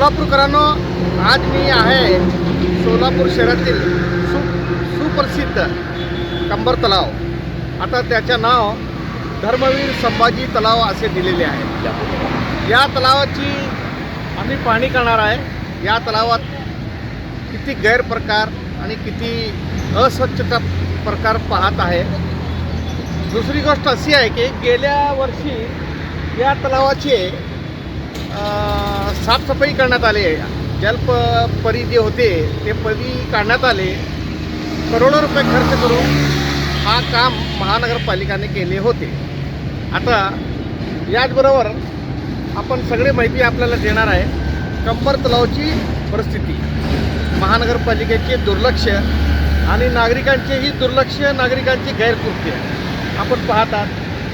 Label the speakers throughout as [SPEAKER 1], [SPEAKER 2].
[SPEAKER 1] सोलापूरकरांनो आज मी आहे सोलापूर शहरातील सु सुप्रसिद्ध कंबर तलाव. आता त्याचं नाव धर्मवीर संभाजी तलाव असे दिलेले आहे. या तलावाची आम्ही पाहणी करणार आहे. या तलावात किती गैरप्रकार आणि किती अस्वच्छता प्रकार पाहत आहे. दुसरी गोष्ट अशी आहे की गेल्या वर्षी या तलावाची साफसफाई करण्यात आली आहे. जलप परी जे होते ते परी काढण्यात आले. करोडो रुपये खर्च करून हा काम महानगरपालिकाने केले होते. आता याचबरोबर आपण सगळी माहिती आपल्याला देणार आहे. कंबर तलावची परिस्थिती. महानगरपालिकेचे दुर्लक्ष आणि नागरिकांचेही दुर्लक्ष नागरिकांची गैरकृत्य. आपण पाहतात.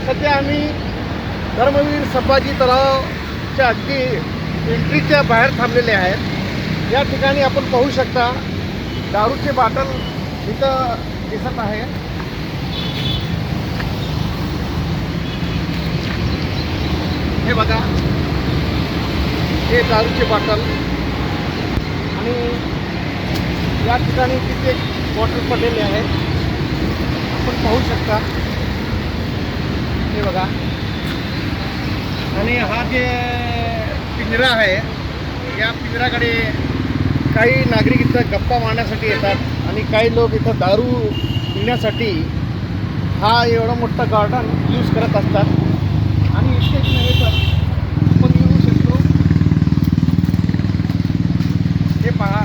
[SPEAKER 1] सध्या आम्ही धर्मवीर संभाजी तलावच्या अगदी एंट्रीच्या बाहेर थांबलेले आहेत. या ठिकाणी आपण पाहू शकता दारूचे बाटल इथं दिसत आहे. हे हे दारूचे बाटल या बॉटल पडलेले आहेत आपण पाहू शकता. हे हा जे पिंजरा आहे. या पिंजराकडे काही नागरिक इथं गप्पा मारण्यासाठी येतात आणि काही लोक इथं दारू पिण्यासाठी हा एवढा मोठा गार्डन यूज करत असतात. आणि इतकेच नव्हे तर आपण येऊ शकतो. हे पहा.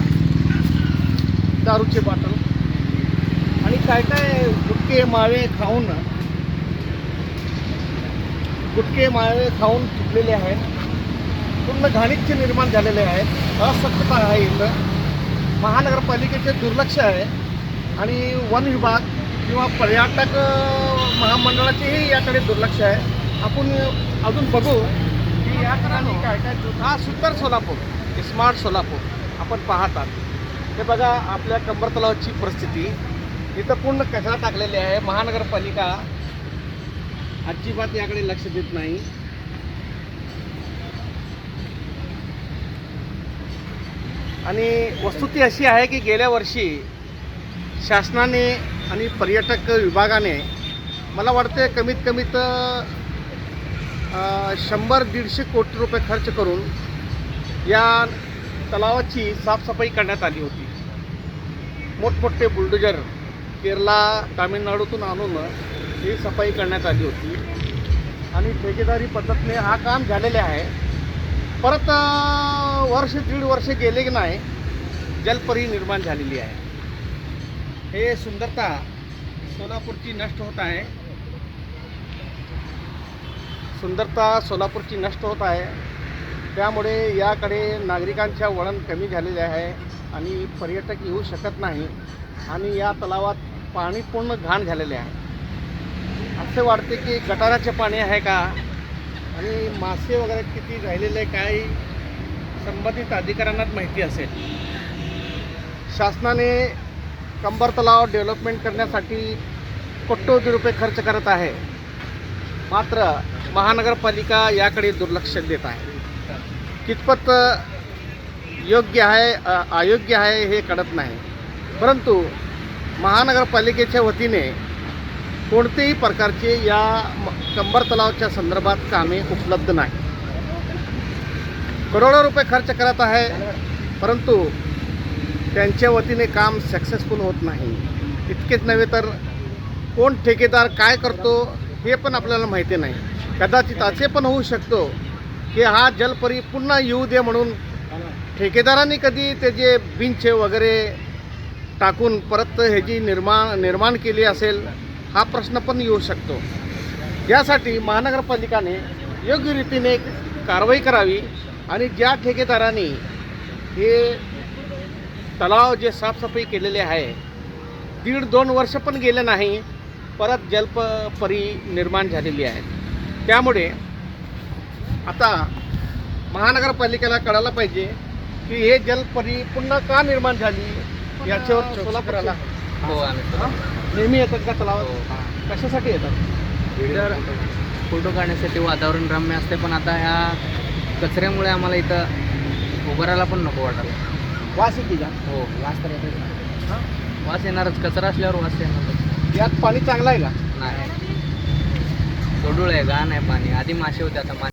[SPEAKER 1] दारूचे बाटल आणि काय काय गुटके मावे खाऊन गुटके मावे खाऊन चुकलेले आहेत. पूर्ण घाणीचे निर्माण झालेले आहेत. अस्वच्छता आहे इथं. महानगरपालिकेचे दुर्लक्ष आहे. आणि वन विभाग किंवा पर्यटक महामंडळाचेही याकडे दुर्लक्ष आहे. आपण अजून बघू की या ठिकाणी काय काय हा सुंदर सोलापूर स्मार्ट सोलापूर आपण पाहतात. हे बघा आपल्या कंबर तलावाची परिस्थिती. इथं पूर्ण कचरा टाकलेली आहे. महानगरपालिका अजिबात याकडे लक्ष देत नाही. आणि वस्तुती अशी आहे की गेल्या वर्षी शासनाने आणि पर्यटक विभागाने मला वाटते कमीत कमीत तर शंभर दीडशे कोटी रुपये खर्च करून या तलावाची साफसफाई करण्यात आली होती. मोठमोठे बुलडोजर केरला तामिळनाडूतून आणून ही सफाई करण्यात आली होती. आणि ठेकेदारी पद्धतीने हा काम झालेले आहे. परत वर्ष दीड वर्ष गेले की नाही जलपरी निर्माण झालेली आहे. हे सुंदरता सोलापूरची नष्ट होत आहे. सुंदरता सोलापूरची नष्ट होत आहे. त्यामुळे याकडे नागरिकांच्या वळण कमी झालेले आहे आणि पर्यटक येऊ शकत नाही आणि या तलावात पाणी पूर्ण घाण झालेले आहे. असे वाटते की गटाराचे पाणी आहे का? आणि मासे वगैरे किती राहिलेले काय संबंधित अधिकाऱ्यांनाच माहिती असेल. शासनाने कंबर तलाव डेव्हलपमेंट करण्यासाठी कोट्यवधी रुपये खर्च करत आहे. मात्र महानगरपालिका याकडे दुर्लक्ष देत आहे. कितपत योग्य आहे अयोग्य आहे हे कळत नाही. परंतु महानगरपालिकेच्या वतीने कोणतेही प्रकारचे या कंबर तलावच्या संदर्भात कामे उपलब्ध नाही करोडो रुपये खर्च करत आहे परंतु त्यांच्या वतीने काम सक्सेसफुल होत नाही. इतकेच नव्हे तर कोण ठेकेदार काय करतो हे पण आपल्याला माहिती नाही. कदाचित असे पण होऊ शकतो की हा जलपरी पुन्हा येऊ दे म्हणून ठेकेदारांनी कधी त्याचे बिंच वगैरे टाकून परत ह्याची निर्माण निर्माण केली असेल हा प्रश्न पण येऊ शकतो. यासाठी महानगरपालिकाने योग्य रीतीने कारवाई करावी. आणि ज्या ठेकेदारांनी हे तलाव जे साफसफाई केलेले आहे दीड दोन वर्ष पण गेले नाही परत जलपरी निर्माण झालेली आहे. त्यामुळे आता महानगरपालिकेला कळायला पाहिजे की हे जलपरी पुन्हा का निर्माण झाली? याच्यावर सोलापूरला
[SPEAKER 2] हो?
[SPEAKER 1] हा? नेहमी येतात का
[SPEAKER 2] हो.
[SPEAKER 1] तलावात कशासाठी येतात?
[SPEAKER 2] फोटो काढण्यासाठी वातावरण रम्य असते पण आता ह्या कचऱ्यामुळे आम्हाला इथं उभारायला पण नको वाटायला
[SPEAKER 1] वास येते का?
[SPEAKER 2] हो. वास तर.
[SPEAKER 1] हा?
[SPEAKER 2] वास येणारच. कचरा असल्यावर वास येणारच.
[SPEAKER 1] यात पाणी चांगलं आहे का?
[SPEAKER 2] नाही. गडूळ आहे घाण आहे पाणी. आधी मासे होते आता मासे